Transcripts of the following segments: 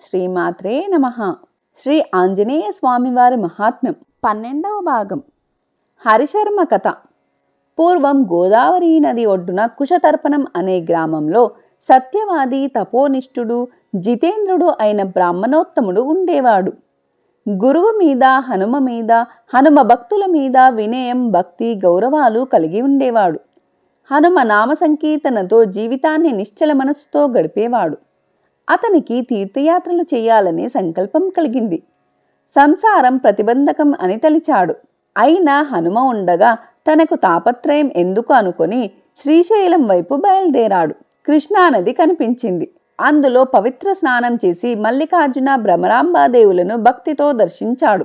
శ్రీమాత్రే నమ. శ్రీ ఆంజనేయ స్వామివారి మహాత్మ్యం. పన్నెండవ భాగం. హరిశర్మ కథ. పూర్వం గోదావరి నది ఒడ్డున కుశతర్పణం అనే గ్రామంలో సత్యవాది తపోనిష్ఠుడు జితేంద్రుడు అయిన బ్రాహ్మణోత్తముడు ఉండేవాడు. గురువు మీద హనుమ మీద హనుమ భక్తుల మీద వినయం భక్తి గౌరవాలు కలిగి ఉండేవాడు. హనుమ నామ సంకీర్తనతో జీవితాన్ని నిశ్చల మనస్సుతో గడిపేవాడు. అతనికి తీర్థయాత్రలు చేయాలనే సంకల్పం కలిగింది. సంసారం ప్రతిబంధకం అని తలిచాడు. అయినా హనుమ ఉండగా తనకు తాపత్రయం ఎందుకు అనుకొని శ్రీశైలం వైపు బయలుదేరాడు. కృష్ణానది కనిపించింది. అందులో పవిత్ర స్నానం చేసి మల్లికార్జున భ్రమరాంబాదేవులను భక్తితో దర్శించాడు.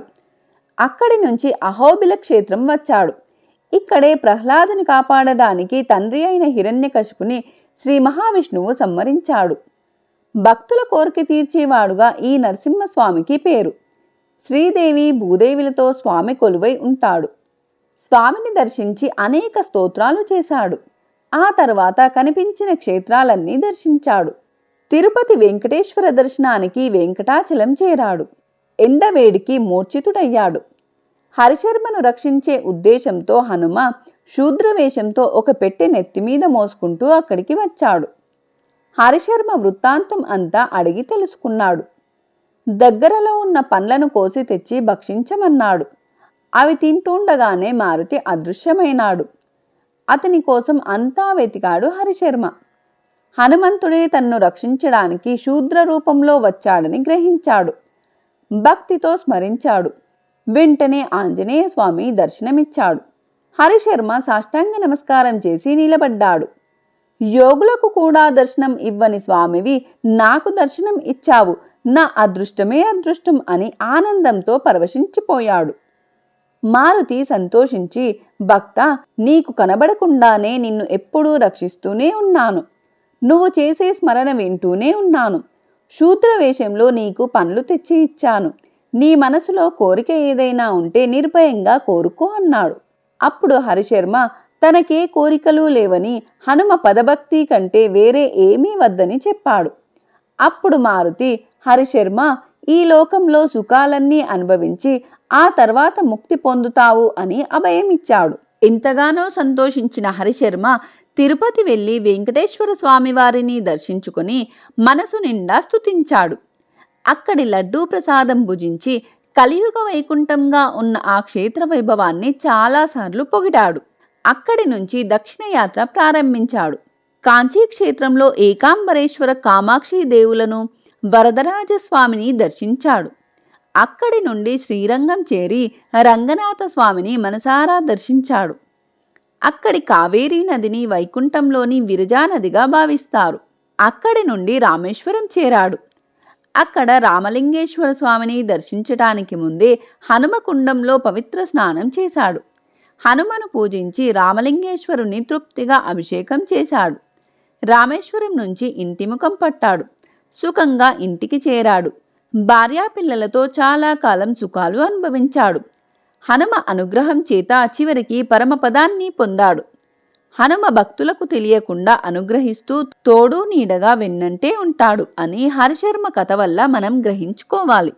అక్కడి నుంచి అహోబిల క్షేత్రం వచ్చాడు. ఇక్కడే ప్రహ్లాదుని కాపాడడానికి తండ్రి అయిన హిరణ్యకశుపుని శ్రీ మహావిష్ణువు సంహరించాడు భక్తుల కోరిక తీర్చేవాడుగా ఈ నరసింహస్వామికి పేరు. శ్రీదేవి భూదేవులతో స్వామి కొలువై ఉంటాడు. స్వామిని దర్శించి అనేక స్తోత్రాలు చేశాడు. ఆ తర్వాత కనిపించిన క్షేత్రాలన్నీ దర్శించాడు. తిరుపతి వెంకటేశ్వర దర్శనానికి వెంకటాచలం చేరాడు. ఎండవేడికి మూర్ఛితుడయ్యాడు. హరిశర్మను రక్షించే ఉద్దేశంతో హనుమ శూద్రవేషంతో ఒక పెట్టె నెత్తిమీద మోసుకుంటూ అక్కడికి వచ్చాడు. హరిశర్మ వృత్తాంతం అంతా అడిగి తెలుసుకున్నాడు. దగ్గరలో ఉన్న పండ్లను కోసి తెచ్చి భక్షించమన్నాడు. అవి తింటుండగానే మారుతి అదృశ్యమైనాడు. అతని కోసం అంతా వెతికాడు హరిశర్మ. హనుమంతుడే తన్ను రక్షించడానికి శూద్ర రూపంలో వచ్చాడని గ్రహించాడు. భక్తితో స్మరించాడు. వెంటనే ఆంజనేయ స్వామి దర్శనమిచ్చాడు. హరిశర్మ సాష్టాంగ నమస్కారం చేసి నిలబడ్డాడు. యోగులకు కూడా దర్శనం ఇవ్వని స్వామివి నాకు దర్శనం ఇచ్చావు. నా అదృష్టమే అదృష్టం అని ఆనందంతో పరవశించిపోయాడు. మారుతి సంతోషించి భక్త నీకు కనబడకుండానే నిన్ను ఎప్పుడూ రక్షిస్తూనే ఉన్నాను. నువ్వు చేసే స్మరణ వింటూనే ఉన్నాను. శూద్ర వేషంలో నీకు పనులు తెచ్చి ఇచ్చాను. నీ మనసులో కోరిక ఏదైనా ఉంటే నిర్భయంగా కోరుకో అన్నాడు. అప్పుడు హరిశర్మ తనకే కోరికలు లేవని హనుమ పదభక్తి కంటే వేరే ఏమీ వద్దని చెప్పాడు. అప్పుడు మారుతి హరిశర్మ ఈ లోకంలో సుఖాలన్నీ అనుభవించి ఆ తర్వాత ముక్తి పొందుతావు అని అభయమిచ్చాడు. ఎంతగానో సంతోషించిన హరిశర్మ తిరుపతి వెళ్ళి వెంకటేశ్వర స్వామివారిని దర్శించుకుని దర్శించుకొని మనసు నిండా స్తుతించాడు. అక్కడి లడ్డూ ప్రసాదం భుజించి కలియుగ వైకుంఠంగా ఉన్న ఆ క్షేత్ర వైభవాన్ని చాలాసార్లు పొగిడాడు. అక్కడి నుంచి దక్షిణ యాత్ర ప్రారంభించాడు. కాంచీ క్షేత్రంలో ఏకాంబరేశ్వర కామాక్షి దేవులను వరదరాజస్వామిని దర్శించాడు. అక్కడి నుండి శ్రీరంగం చేరి రంగనాథ స్వామిని మనసారా దర్శించాడు. అక్కడి కావేరీ నదిని వైకుంఠంలోని విరజానదిగా భావిస్తారు. అక్కడి నుండి రామేశ్వరం చేరాడు. అక్కడ రామలింగేశ్వర స్వామిని దర్శించటానికి ముందే హనుమకుండంలో పవిత్ర స్నానం చేశాడు. హనుమను పూజించి రామలింగేశ్వరుని తృప్తిగా అభిషేకం చేశాడు. రామేశ్వరం నుంచి ఇంటిముఖం పట్టాడు. సుఖంగా ఇంటికి చేరాడు. భార్యాపిల్లలతో చాలా కాలం సుఖాలు అనుభవించాడు. హనుమ అనుగ్రహం చేత చివరికి పరమపదాన్ని పొందాడు. హనుమ భక్తులకు తెలియకుండా అనుగ్రహిస్తూ తోడు నీడగా వెన్నంటే ఉంటాడు అని హరిశర్మ కథ వల్ల మనం గ్రహించుకోవాలి.